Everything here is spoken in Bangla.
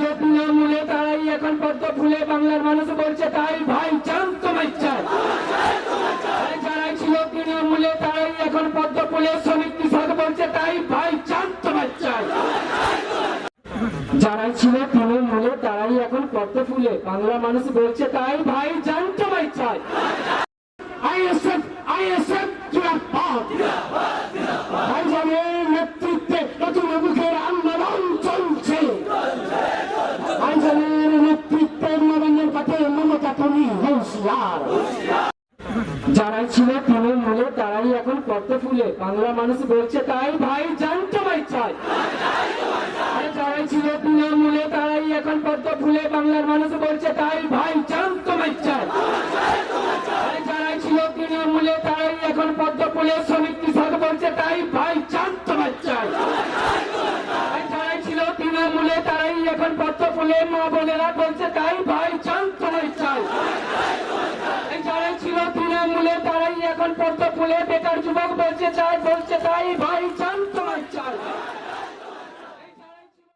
ছিল তৃণমূলে, তারাই এখন পদ্ম ফুলে বাংলার মানুষ বলছে, তাই ভাই চান তোমায় চাই যারাই ছিল তৃণমূলে, তারাই এখন পদ্ম ফুলে শ্রমিক কৃষক বলছে, তাই ভাই চান তোমায় চাই যারাই ছিল তৃণমূলে, তারাই এখন পদ্ম ফুলে বাংলার মানুষ বলছে, তাই ভাই চান তোমায় চাই যারাই ছিল তৃণমূলে তারাই এখন পদ্ম ফুলে। বাংলা মানুষ বলছে, তাই ভাই, জানতে ভাই চাই। যারাই ছিল তৃণমূলে তারাই এখন পদ্ম ফুলে। বাংলার মানুষ বলছে, তাই ভাই, জানতে ভাই চাই। যারাই ছিল তৃণমূলে তারাই এখন পদ্ম ফুলে। শ্রমিক কৃষক বলছে, তাই ভাই চাই। যারাই ছিল তারাই এখন পদ্ম ফুলে। মা বোনেরা বলছে, তাই ভাই ভাই চাই এই যারাই ছিল তৃণমূলে তারাই এখন পদ্ম ফুলে বেকার যুবক বলছে চাই